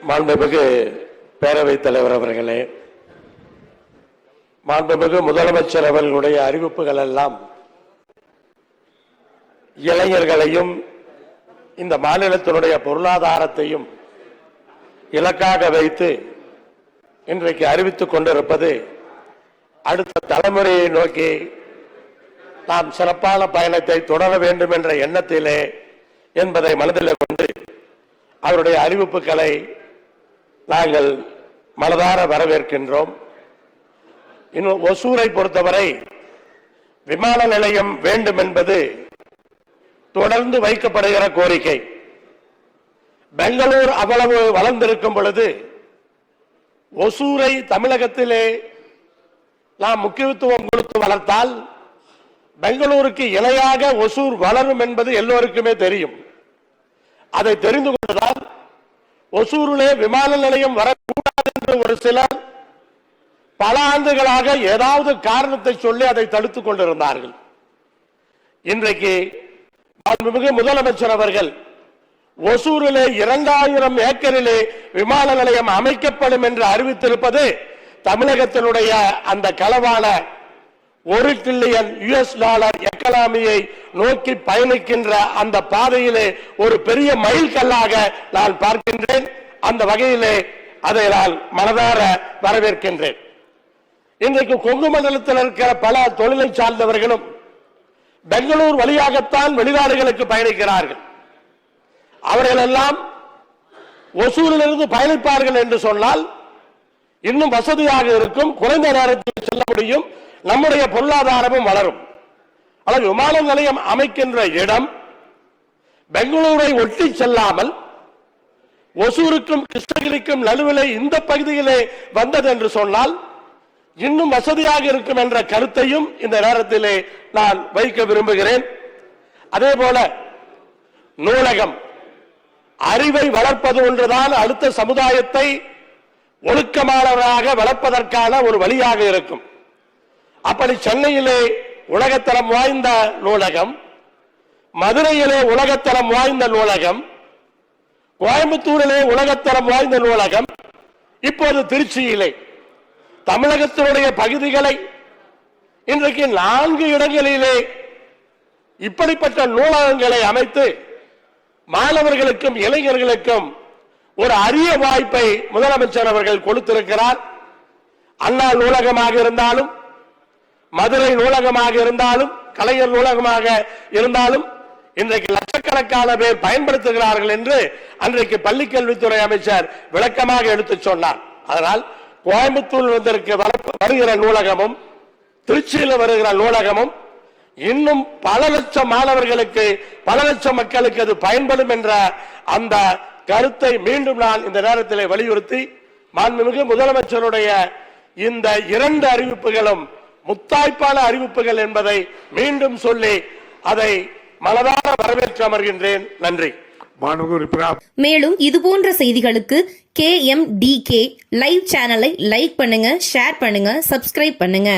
மாண்புமிகு பேரவைத் தலைவர் அவர்களே மாண்புமிகு முதலமைச்சர் அவர்களுடைய அறிவிப்புகள் எல்லாம் இளைஞர்களையும் இந்த மாநிலத்தினுடைய பொருளாதாரத்தையும் இலக்காக வைத்து இன்றைக்கு அறிவித்துக் கொண்டிருப்பது அடுத்த தலைமுறையை நோக்கி நாம் சிறப்பான பயணத்தை தொடர வேண்டும் என்ற எண்ணத்திலே என்பதை மனதில் கொண்டு அவருடைய அறிவிப்புகளை நாங்கள் மனதார வரவேற்கின்றோம். இன்னும் ஒசூரை பொறுத்தவரை விமான நிலையம் வேண்டும் என்பது தொடர்ந்து வைக்கப்படுகிற கோரிக்கை. பெங்களூர் அவ்வளவு வளர்ந்திருக்கும் பொழுது ஒசூரை தமிழகத்திலே நாம் முக்கியத்துவம் கொடுத்து வளர்த்தால் பெங்களூருக்கு இணையாக ஒசூர் வளரும் என்பது எல்லோருக்குமே தெரியும். அதை தெரிந்து கொண்டதால் ஒசூரிலே விமான நிலையம் வரக்கூடாது என்று ஒரு சிலர் பல ஆண்டுகளாக ஏதாவது காரணத்தை சொல்லி அதை தடுத்துக் கொண்டிருந்தார்கள். இன்றைக்கு மிகு முதலமைச்சர் அவர்கள் ஒசூரிலே இரண்டாயிரம் ஏக்கரிலே விமான நிலையம் அமைக்கப்படும் என்று அறிவித்திருப்பது தமிழகத்தினுடைய அந்த களவான ஒரு டிரில்லியன் யுஎஸ் டாலர் எக்கனாமியை நோக்கி பயணிக்கின்ற அந்த பாதையிலே ஒரு பெரிய மைல்கல்லாக நான் பார்க்கின்றேன். அந்த வகையிலே அதை நான் மனதார வரவேற்கின்றேன். இன்றைக்கு கொங்கு மண்டலத்தில் இருக்கிற பல தொழிலை சார்ந்தவர்களும் பெங்களூர் வழியாகத்தான் வெளிநாடுகளுக்கு பயணிக்கிறார்கள். அவர்கள் எல்லாம் ஒசூரிலிருந்து பயணிப்பார்கள் என்று சொன்னால் இன்னும் வசதியாக இருக்கும் குறைந்த நேரத்தில் செல்ல முடியும். நம்முடைய பொருளாதாரமும் வளரும். ஆனால் விமான நிலையம் அமைக்கின்ற இடம் பெங்களூரை ஒட்டி செல்லாமல் ஒசூருக்கும் கிருஷ்ணகிரிக்கும் நடுவிலே இந்த பகுதியிலே வந்தது என்று சொன்னால் இன்னும் வசதியாக இருக்கும் என்ற கருத்தையும் இந்த நேரத்திலே நான் வைக்க விரும்புகிறேன். அதே போல நூலகம் அறிவை வளர்ப்பது ஒன்றுதான் அடுத்த சமுதாயத்தை ஒழுக்கமானவராக வளர்ப்பதற்கான ஒரு வழியாக இருக்கும். அப்படி சென்னையிலே உலகத்தரம் வாய்ந்த நூலகம் மதுரையிலே உலகத்தரம் வாய்ந்த நூலகம் கோயம்புத்தூரிலே உலகத்தரம் வாய்ந்த நூலகம் இப்போது திருச்சியிலே. தமிழகத்தினுடைய பகுதிகளை இன்றைக்கு நான்கு இடங்களிலே இப்படிப்பட்ட நூலகங்களை அமைத்து மாணவர்களுக்கும் இளைஞர்களுக்கும் ஒரு அரிய வாய்ப்பை முதலமைச்சர் அவர்கள் கொடுத்திருக்கிறார். அண்ணா நூலகமாக இருந்தாலும் மதுரை நூலகமாக இருந்தாலும் கலைஞர் நூலகமாக இருந்தாலும் இன்றைக்கு லட்சக்கணக்கான பேர் பயன்படுத்துகிறார்கள் என்று அன்றைக்கு பள்ளிக்கல்வித்துறை அமைச்சர் விளக்கமாக எடுத்துச் சொன்னார். அதனால் கோயம்புத்தூர் வந்திருக்க வர- வருகிற நூலகமும் திருச்சியில் வருகிற நூலகமும் இன்னும் பல லட்சம் மாணவர்களுக்கு பல லட்சம் மக்களுக்கு அது பயன்படும் என்ற அந்த கருத்தை மீண்டும் நான் இந்த நேரத்தில் வலியுறுத்தி மாண்புமிகு முதலமைச்சருடைய இந்த இரண்டு அறிவிப்புகளும் முத்தாய்ப்பான அறிவிப்புகள் என்பதை மீண்டும் சொல்லி அதை மனதார வரவேற்று அமர்கின்றேன். நன்றி. மேலும் இதுபோன்ற செய்திகளுக்கு K M D K live சேனலை லைக் பண்ணுங்க ஷேர் பண்ணுங்க சப்ஸ்கிரைப் பண்ணுங்க.